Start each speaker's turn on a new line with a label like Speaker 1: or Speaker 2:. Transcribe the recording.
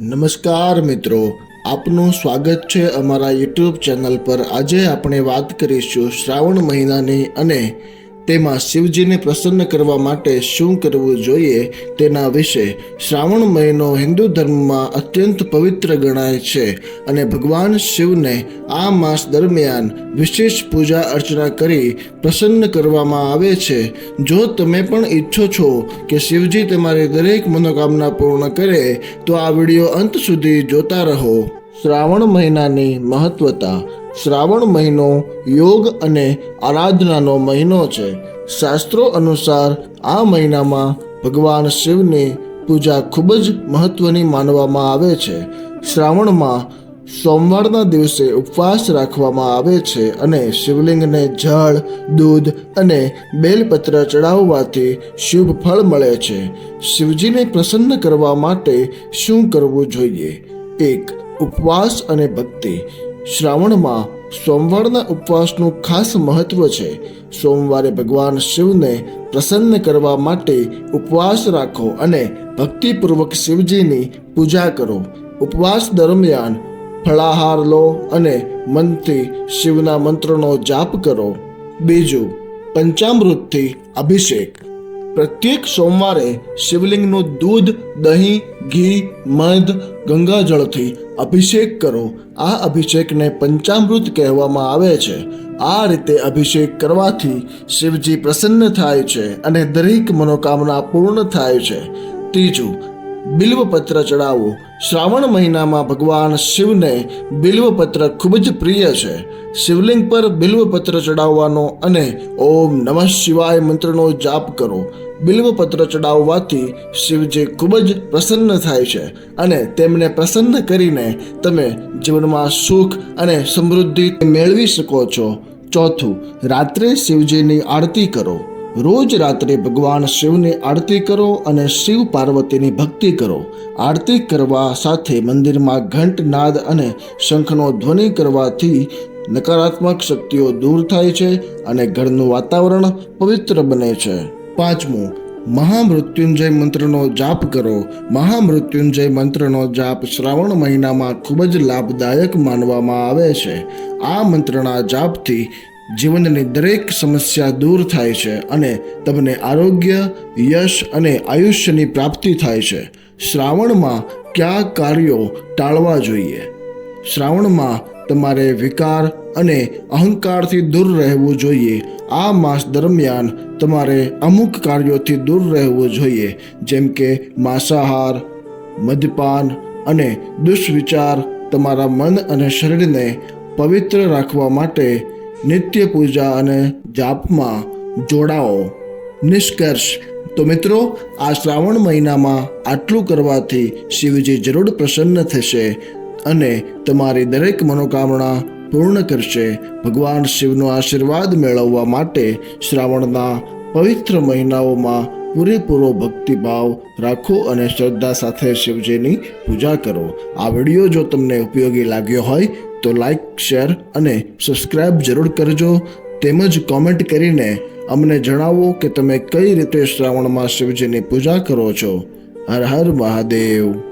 Speaker 1: નમસ્કાર મિત્રો, આપનું સ્વાગત છે અમારા યુટ્યુબ ચેનલ પર. આજે આપણે વાત કરીશું શ્રાવણ મહિનાની અને તેમાં શિવજીને પ્રસન્ન કરવા માટે શું કરવું જોઈએ તેના વિશે શ્રાવણ મહિનો હિન્દુ ધર્મમાં અત્યંત પવિત્ર ગણાય છે અને ભગવાન શિવને આ માસ દરમિયાન વિશેષ પૂજા અર્ચના કરી પ્રસન્ન કરવામાં આવે છે. જો તમે પણ ઈચ્છો છો કે શિવજી તમારી દરેક મનોકામના પૂર્ણ કરે, તો આ વીડિયો અંત સુધી જોતા રહો. શ્રાવણ મહિનાની મહત્વતા શ્રાવણ મહિનો યોગ અને આરાધનાનો મહિનો છે. શાસ્ત્રો અનુસાર આ મહિનામાં ભગવાન શિવની પૂજા ખૂબ જ મહત્વની માનવામાં આવે છે. શ્રાવણમાં સોમવારના દિવસે ઉપવાસ રાખવામાં આવે છે અને શિવલિંગને જળ, દૂધ અને બેલપત્ર ચડાવવાથી શુભ ફળ મળે છે. શિવજીને પ્રસન્ન કરવા માટે શું કરવું જોઈએ? એક, ઉપવાસ અને ભક્તિ. શ્રાવણમાં સોમવારના ઉપવાસનું ખાસ મહત્વ છે. સોમવારે ભગવાન શિવને પ્રસન્ન કરવા માટે ઉપવાસ રાખો અને ભક્તિપૂર્વક શિવજીની પૂજા કરો. ઉપવાસ દરમિયાન ફળાહાર લો અને મનથી શિવના મંત્રનો જાપ કરો. બીજું, પંચામૃતથી અભિષેક. પ્રત્યેક સોમવારે શિવલિંગનું દૂધ, દહીં, ઘી, મધ, ગંગાજળથી અભિષેક કરો. આ અભિષેકને પંચામૃત કહેવામાં આવે છે. આ રીતે અભિષેક કરવાથી શિવજી પ્રસન્ન થાય છે અને દરેક મનોકામના પૂર્ણ થાય છે. ત્રીજું, બિલ્વપત્ર ચડાવવું શ્રાવણ મહિનામાં ભગવાન શિવને બિલ્વપત્ર ખૂબ જ પ્રિય છે. શિવલિંગ પર બિલ્વપત્ર ચડાવવાનો અને ઓમ નમઃ શિવાય મંત્રનો જાપ કરો. બિલ્વપત્ર ચડાવવાથી શિવજી ખૂબ જ પ્રસન્ન થાય છે અને તેમને પ્રસન્ન કરીને તમે જીવનમાં સુખ અને સમૃદ્ધિ મેળવી શકો છો. ચોથું, રાત્રે શિવજીની આરતી કરો. રોજ રાત્રે ભગવાન શિવની આરતી કરો અને શિવ પાર્વતીની ભક્તિ કરો. આરતી કરવા સાથે મંદિરમાં ઘંટ, નાદ અને શંખનો ધ્વનિ કરવાથી નકારાત્મક શક્તિઓ દૂર થાય છે અને ઘરનું વાતાવરણ પવિત્ર બને છે. પાંચમું, મહામૃત્યુંજય મંત્રનો જાપ કરો. મહામૃત્યુંજય મંત્રનો જાપ શ્રાવણ મહિનામાં ખૂબ જ લાભદાયક માનવામાં આવે છે. આ મંત્રના જાપથી જીવનની દરેક સમસ્યા દૂર થાય છે અને તમને આરોગ્ય, યશ અને આયુષ્યની પ્રાપ્તિ થાય છે. શ્રાવણમાં કયા કાર્યો ટાળવા જોઈએ? શ્રાવણમાં તમારે વિકાર અને અહંકારથી દૂર રહેવું જોઈએ. આ માસ દરમિયાન તમારે અમુક કાર્યોથી દૂર રહેવું જોઈએ, જેમ કે માંસાહાર, મદ્યપાન અને દુષ્વિચાર તમારા મન અને શરીરને પવિત્ર રાખવા માટે નિત્ય પૂજા અને જાપમાં જોડાઓ. નિષ્કર્ષ, તો મિત્રો, આ શ્રાવણ મહિનામાં આટલું કરવાથી શિવજી જરૂર પ્રસન્ન થશે અને તમારી દરેક મનોકામના પૂર્ણ કરશે. ભગવાન શિવનો આશીર્વાદ મેળવવા માટે શ્રાવણના પવિત્ર મહિનાઓમાં પૂરેપૂરો ભક્તિભાવ રાખો અને શ્રદ્ધા સાથે શિવજીની પૂજા કરો. આ વીડિયો જો તમને ઉપયોગી લાગ્યો હોય તો લાઇક શેર અને સબસ્ક્રાઇબ જરૂર કરજો. તેમજ કોમેન્ટ કરીને અમને જણાવો કે તમે કઈ રીતે શ્રાવણમાં શિવજીની પૂજા કરો છો. હર હર મહાદેવ.